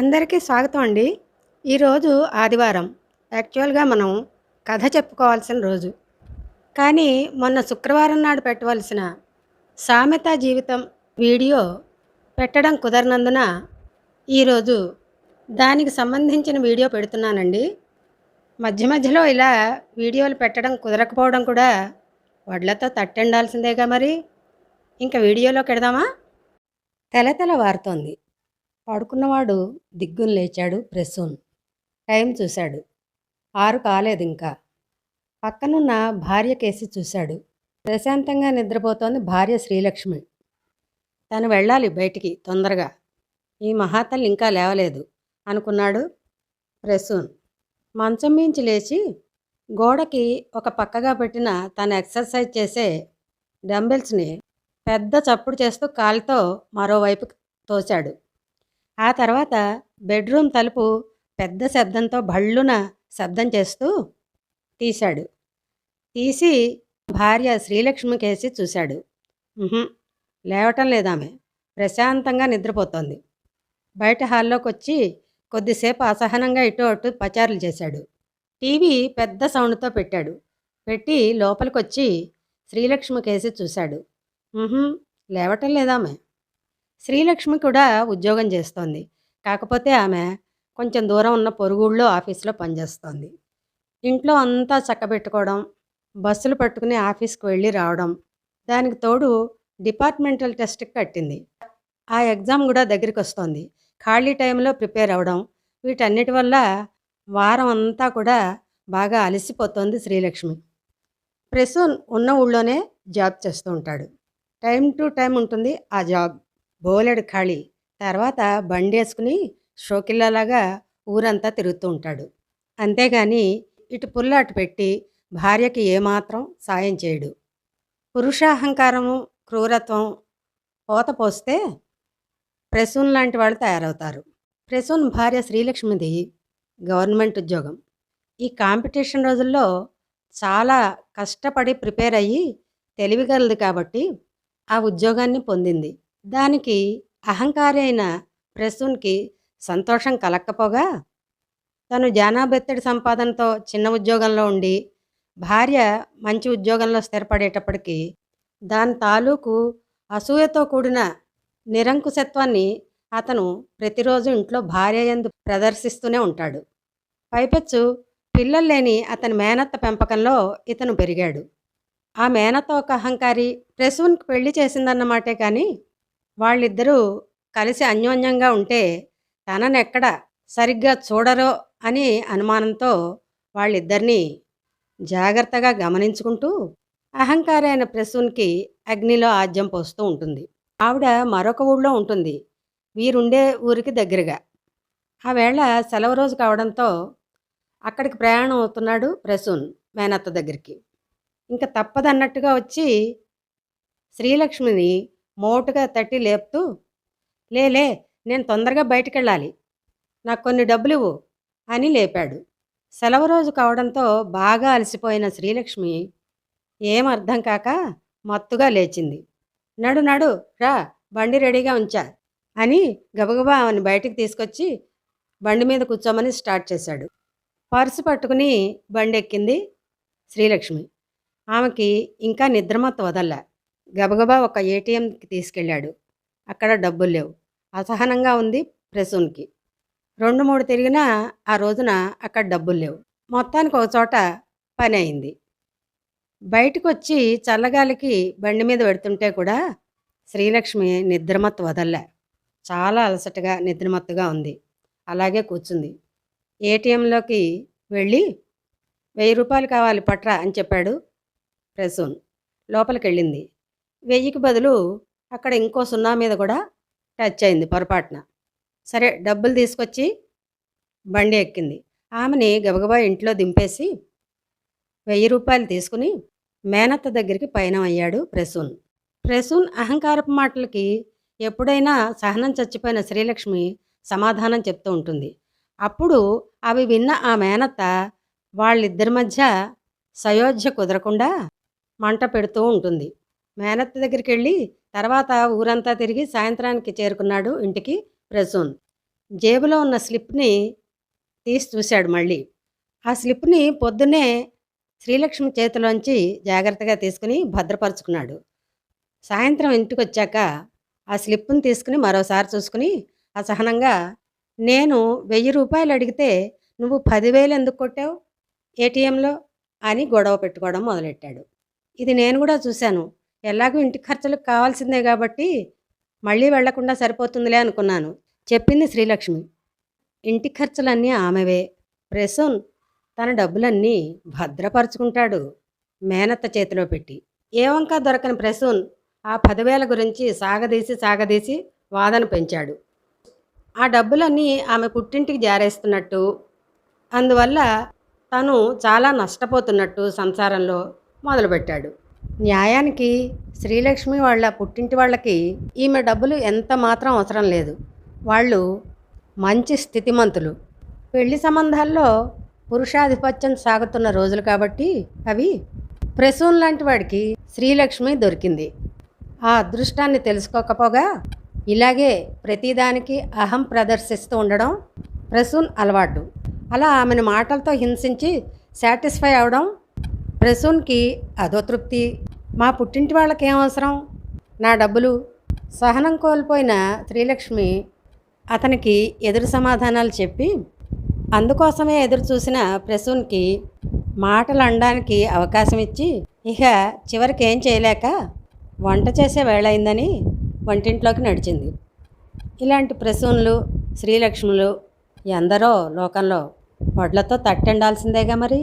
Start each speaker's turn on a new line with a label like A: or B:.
A: అందరికీ స్వాగతం అండి. ఈరోజు ఆదివారం. యాక్చువల్గా మనం కథ చెప్పుకోవాల్సిన రోజు. కానీ మొన్న శుక్రవారం నాడు పెట్టవలసిన సామెత జీవితం వీడియో పెట్టడం కుదరనందున ఈరోజు దానికి సంబంధించిన వీడియో పెడుతున్నానండి. మధ్య మధ్యలో ఇలా వీడియోలు పెట్టడం కుదరకపోవడం కూడా వడ్లతో తట్టెండాల్సిందేగా మరి. ఇంకా వీడియోలోకి వెడదామా? తెల తెల వారుతోంది. పడుకున్నవాడు దిగ్గున లేచాడు ప్రసూన్. టైం చూశాడు. ఆరు కాలేదు ఇంకా. పక్కనున్న భార్య కేసి చూశాడు. ప్రశాంతంగా నిద్రపోతోంది భార్య శ్రీలక్ష్మి. తను వెళ్ళాలి బయటికి తొందరగా. ఈ మహాతల్లి ఇంకా లేవలేదు అనుకున్నాడు ప్రసూన్. మంచం మించి లేచి గోడకి ఒక పక్కగా పెట్టిన తను ఎక్సర్సైజ్ చేసే డంబెల్స్ని పెద్ద చప్పుడు చేస్తూ కాలుతో మరోవైపు తోచాడు ఆ తర్వాత బెడ్రూమ్ తలుపు పెద్ద శబ్దంతో భళ్ళున శబ్దం చేస్తూ తీశాడు. తీసి భార్య శ్రీలక్ష్మికేసి చూశాడు. లేవటం లేదామె. ప్రశాంతంగా నిద్రపోతోంది. బయట హాల్లోకి వచ్చి కొద్దిసేపు అసహనంగా ఇటు అటు పచారులు చేశాడు. టీవీ పెద్ద సౌండ్తో పెట్టాడు. పెట్టి లోపలికొచ్చి శ్రీలక్ష్మికేసి చూశాడు. లేవటం లేదామె. శ్రీలక్ష్మి కూడా ఉద్యోగం చేస్తోంది. కాకపోతే ఆమె కొంచెం దూరం ఉన్న పొరుగుళ్ళో ఆఫీస్లో పనిచేస్తోంది. ఇంట్లో అంతా చక్కబెట్టుకోవడం బస్సులు పట్టుకుని ఆఫీస్కి వెళ్ళి రావడం దానికి తోడు డిపార్ట్మెంటల్ టెస్ట్కి కట్టింది. ఆ ఎగ్జామ్ కూడా దగ్గరికి వస్తోంది ఖాళీ టైంలో ప్రిపేర్ అవ్వడం వీటన్నిటి వల్ల వారం అంతా కూడా బాగా అలసిపోతోంది శ్రీలక్ష్మి. ప్రసూన్ ఉన్న ఊళ్ళోనే జాబ్ చేస్తూ ఉంటాడు. టైం టు టైం ఉంటుంది ఆ జాబ్. బోలెడు ఖాళీ. తర్వాత బండి వేసుకుని షోకిల్లలాగా ఊరంతా తిరుగుతూ ఉంటాడు. అంతేగాని ఇటు పుల్ల అటు పెట్టి భార్యకి ఏమాత్రం సాయం చేయడు. పురుషాహంకారము క్రూరత్వం పోత పోస్తే ప్రసూన్ లాంటి వాళ్ళు తయారవుతారు. ప్రసూన్ భార్య శ్రీలక్ష్మిది గవర్నమెంట్ ఉద్యోగం. ఈ కాంపిటీషన్ రోజుల్లో చాలా కష్టపడి ప్రిపేర్ అయ్యి తెలివిగలది కాబట్టి ఆ ఉద్యోగాన్ని పొందింది. దానికి అహంకారి అయిన ప్రసూన్కి సంతోషం కలక్కపోగా? తను జానాబెత్తడి సంపాదనతో చిన్న ఉద్యోగంలో ఉండి భార్య మంచి ఉద్యోగంలో స్థిరపడేటప్పటికీ దాని తాలూకు అసూయతో కూడిన నిరంకుశత్వాన్ని అతను ప్రతిరోజు ఇంట్లో భార్య ఎందు ప్రదర్శిస్తూనే ఉంటాడు. పైపెచ్చు పిల్లలు లేని అతని మేనత్త పెంపకంలో ఇతను పెరిగాడు. ఆ మేనత్త ఒక అహంకారి ప్రసూన్కి పెళ్ళి చేసిందన్నమాటే కానీ వాళ్ళిద్దరూ కలిసి అన్యోన్యంగా ఉంటే తననెక్కడ సరిగ్గా చూడరో అని అనుమానంతో వాళ్ళిద్దరినీ జాగ్రత్తగా గమనించుకుంటూ అహంకారైన ప్రసూన్కి అగ్నిలో ఆజ్యం పోస్తూ ఉంటుంది. ఆవిడ మరొక ఊళ్ళో ఉంటుంది. వీరుండే ఊరికి దగ్గరగా. ఆ వేళ సెలవు రోజు కావడంతో అక్కడికి ప్రయాణం అవుతున్నాడు ప్రసూన్ మేనత్త దగ్గరికి. ఇంకా తప్పదన్నట్టుగా వచ్చి శ్రీలక్ష్మిని మోటుగా తట్టి లేపుతూ లేలే నేను తొందరగా బయటికి వెళ్ళాలి నాకు కొన్ని డబ్బులు ఇవ్వు అని లేపాడు. సెలవు రోజు కావడంతో బాగా అలసిపోయిన శ్రీలక్ష్మి ఏం అర్థం కాక మత్తుగా లేచింది. నడు నడు రా బండి రెడీగా ఉంచా అని గబగబా ఆమెను బయటికి తీసుకొచ్చి బండి మీద కూర్చోమని స్టార్ట్ చేశాడు. పర్సు పట్టుకుని బండి ఎక్కింది శ్రీలక్ష్మి. ఆమెకి ఇంకా నిద్రమత్తు వదల్లా. గబగబా ఒక ఏటీఎంకి తీసుకెళ్ళాడు. అక్కడ డబ్బులు లేవు. అసహనంగా ఉంది ప్రసూన్కి రెండు మూడు తిరిగినా ఆ రోజున అక్కడ డబ్బులు లేవు. మొత్తానికి ఒక చోట పని అయింది. బయటకు వచ్చి చల్లగాలికి బండి మీద పెడుతుంటే కూడా శ్రీలక్ష్మి నిద్రమత్తు వదల్లే. చాలా అలసటగా నిద్రమత్తుగా ఉంది. అలాగే కూర్చుంది. ఏటీఎంలోకి వెళ్ళి వెయ్యి రూపాయలు కావాలి పట్రా అని చెప్పాడు ప్రసూన్. లోపలికి వెళ్ళింది వెయ్యికి బదులు అక్కడ ఇంకో సున్నా మీద కూడా టచ్ అయింది పొరపాటున. సరే డబ్బులు తీసుకొచ్చి బండి ఎక్కింది. ఆమెని గబగబా ఇంట్లో దింపేసి వెయ్యి రూపాయలు తీసుకుని మేనత్త దగ్గరికి పయనం అయ్యాడు ప్రసూన్. ప్రసూన్ అహంకారపు మాటలకి ఎప్పుడైనా సహనం చచ్చిపోయిన శ్రీలక్ష్మి సమాధానం చెప్తూ ఉంటుంది. అప్పుడు అవి విన్న ఆ మేనత్త వాళ్ళిద్దరి మధ్య సయోధ్య కుదరకుండా మంట పెడుతూ ఉంటుంది. మేనత్త దగ్గరికి వెళ్ళి తర్వాత ఊరంతా తిరిగి సాయంత్రానికి చేరుకున్నాడు ఇంటికి ప్రసూన్. జేబులో ఉన్న స్లిప్ని తీసి చూశాడు మళ్ళీ. ఆ స్లిప్ని పొద్దున్నే శ్రీలక్ష్మి చేతిలోంచి జాగ్రత్తగా తీసుకుని భద్రపరుచుకున్నాడు. సాయంత్రం ఇంటికి వచ్చాక ఆ స్లిప్ని తీసుకుని మరోసారి చూసుకుని అసహనంగా నేను వెయ్యి రూపాయలు అడిగితే నువ్వు పదివేలు ఎందుకు కొట్టావు? ఏటీఎంలో? అని గొడవ పెట్టుకోవడం మొదలెట్టాడు. ఇది నేను కూడా చూశాను. ఎలాగో ఇంటి ఖర్చులకు కావాల్సిందే కాబట్టి మళ్ళీ వెళ్ళకుండా సరిపోతుందిలే అనుకున్నాను. చెప్పింది శ్రీలక్ష్మి. ఇంటి ఖర్చులన్నీ ఆమెవే. ప్రసూన్ తన డబ్బులన్నీ భద్రపరుచుకుంటాడు. మేనత్త చేతిలో పెట్టి. ఏ వంక దొరకని ప్రసూన్ ఆ పదివేల గురించి సాగదీసి సాగదీసి వాదన పెంచాడు. ఆ డబ్బులన్నీ ఆమె పుట్టింటికి జారేస్తున్నట్టు అందువల్ల తను చాలా నష్టపోతున్నట్టు సంసారంలో మొదలుపెట్టాడు. న్యాయానికి శ్రీలక్ష్మి వాళ్ళ పుట్టింటి వాళ్ళకి ఈమె డబ్బులు ఎంత మాత్రం అవసరం లేదు. వాళ్ళు మంచి స్థితిమంతులు. పెళ్ళి సంబంధాల్లో పురుషాధిపత్యం సాగుతున్న రోజులు కాబట్టి అవి ప్రసూన్ లాంటి వాడికి శ్రీలక్ష్మి దొరికింది. ఆ అదృష్టాన్ని తెలుసుకోకపోగా ఇలాగే ప్రతిదానికి అహం ప్రదర్శిస్తూ ఉండడం ప్రసూన్ అలవాటు. అలా ఆమెను మాటలతో హింసించి సాటిస్ఫై అవడం ప్రసూన్కి అదో తృప్తి మా పుట్టింటి వాళ్ళకి ఏం అవసరం? నా డబ్బులు. సహనం కోల్పోయిన శ్రీలక్ష్మి అతనికి ఎదురు సమాధానాలు చెప్పి అందుకోసమే ఎదురు చూసిన ప్రసూన్కి మాటలు అనడానికి అవకాశం ఇచ్చి ఇక చివరికి ఏం చేయలేక వంట చేసే వేళయిందని వంటింట్లోకి నడిచింది. ఇలాంటి ప్రసూన్లు శ్రీలక్ష్ములు ఎందరో లోకంలో వడ్లతో తట్టెండాల్సిందేగా మరి?